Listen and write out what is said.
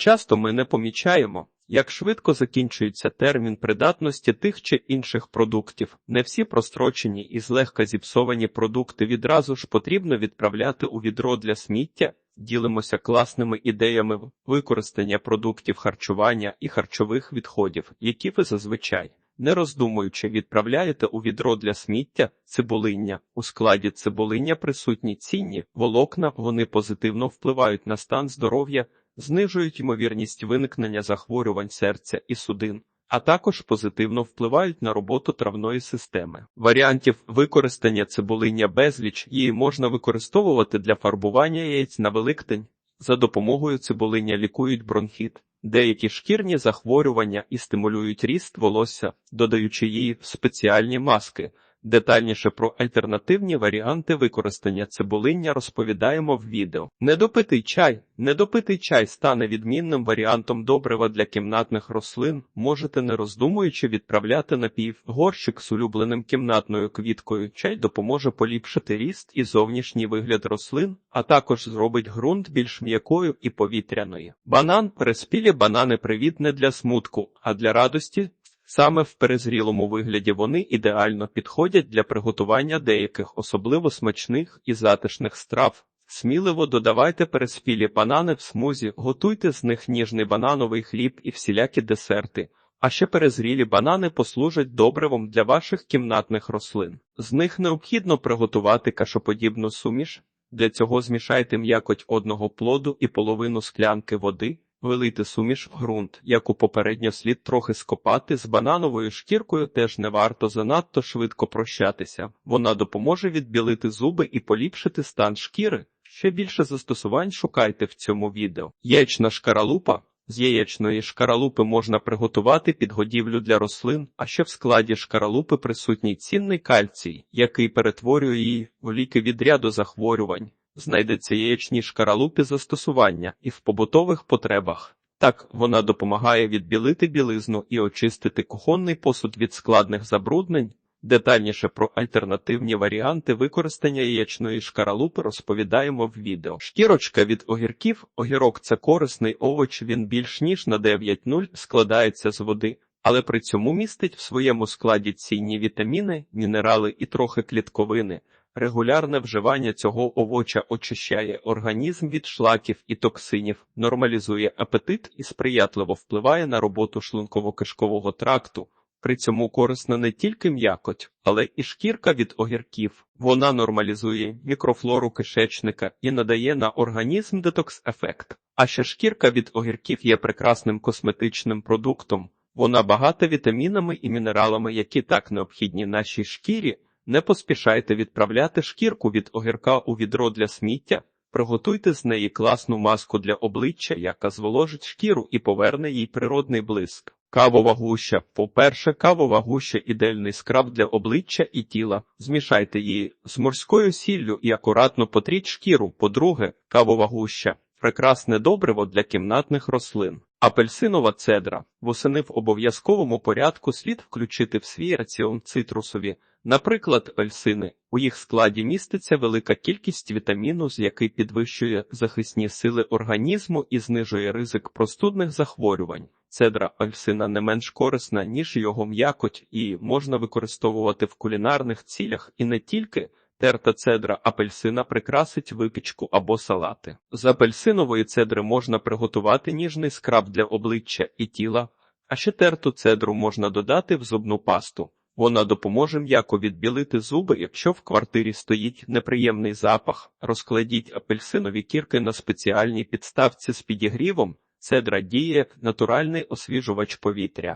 Часто ми не помічаємо, як швидко закінчується термін придатності тих чи інших продуктів. Не всі прострочені і злегка зіпсовані продукти відразу ж потрібно відправляти у відро для сміття. Ділимося класними ідеями використання продуктів харчування і харчових відходів, які ви зазвичай, не роздумуючи, відправляєте у відро для сміття цибулиння. У складі цибулиння присутні цінні волокна, вони позитивно впливають на стан здоров'я, знижують ймовірність виникнення захворювань серця і судин. А також позитивно впливають на роботу травної системи. Варіантів використання цибулиння безліч її можна використовувати для фарбування яєць на Великдень. За допомогою цибулиння лікують бронхіт, деякі шкірні захворювання і стимулюють ріст волосся, додаючи в спеціальні маски. Детальніше про альтернативні варіанти використання цибулиння розповідаємо в відео. Недопитий чай. Недопитий чай стане відмінним варіантом добрива для кімнатних рослин. Можете не роздумуючи відправляти напій в горщик з улюбленим кімнатною квіткою. Чай допоможе поліпшити ріст і зовнішній вигляд рослин, а також зробить ґрунт більш м'якою і повітряною. Банан переспілі банани привіт не для смутку, а для радості. Саме в перезрілому вигляді вони ідеально підходять для приготування деяких особливо смачних і затишних страв. Сміливо додавайте переспілі банани в смузі, готуйте з них ніжний банановий хліб і всілякі десерти. А ще перезрілі банани послужать добривом для ваших кімнатних рослин. З них необхідно приготувати кашоподібну суміш. Для цього змішайте м'якоть одного плоду і половину склянки води. Вилити суміш в ґрунт, яку попередньо слід трохи скопати з банановою шкіркою теж не варто занадто швидко прощатися. Вона допоможе відбілити зуби і поліпшити стан шкіри. Ще більше застосувань шукайте в цьому відео. Яєчна шкаралупа. З яєчної шкаралупи можна приготувати підгодівлю для рослин, а ще в складі шкаралупи присутній цінний кальцій, який перетворює її в ліки від ряду захворювань знайдеться яєчні шкаралупі застосування і в побутових потребах. Так, вона допомагає відбілити білизну і очистити кухонний посуд від складних забруднень. Детальніше про альтернативні варіанти використання яєчної шкаралупи розповідаємо в відео. Шкірочка від огірків. Огірок це корисний овоч, він більш ніж на 9,0 складається з води, але при цьому містить в своєму складі цінні вітаміни, мінерали і трохи клітковини. Регулярне вживання цього овоча очищає організм від шлаків і токсинів, нормалізує апетит і сприятливо впливає на роботу шлунково-кишкового тракту. При цьому корисна не тільки м'якоть, але і шкірка від огірків. Вона нормалізує мікрофлору кишечника і надає на організм детокс-ефект. А ще шкірка від огірків є прекрасним косметичним продуктом. Вона багата вітамінами і мінералами, які так необхідні нашій шкірі. Не поспішайте відправляти шкірку від огірка у відро для сміття, приготуйте з неї класну маску для обличчя, яка зволожить шкіру і поверне їй природний блиск. Кавова гуща. По-перше, кавова гуща ідеальний скраб для обличчя і тіла. Змішайте її з морською сіллю і акуратно потріть шкіру. По-друге, кавова гуща прекрасне добриво для кімнатних рослин. Апельсинова цедра. Восени в обов'язковому порядку слід включити в свій раціон цитрусові. Наприклад, апельсини. У їх складі міститься велика кількість вітаміну, з який підвищує захисні сили організму і знижує ризик простудних захворювань. Цедра апельсина не менш корисна, ніж його м'якоть, і можна використовувати в кулінарних цілях і не тільки. Терта цедра апельсина прикрасить випічку або салати. З апельсинової цедри можна приготувати ніжний скраб для обличчя і тіла, а ще терту цедру можна додати в зубну пасту. Вона допоможе м'яко відбілити зуби, якщо в квартирі стоїть неприємний запах. Розкладіть апельсинові кірки на спеціальній підставці з підігрівом. Цедра діє натуральний освіжувач повітря.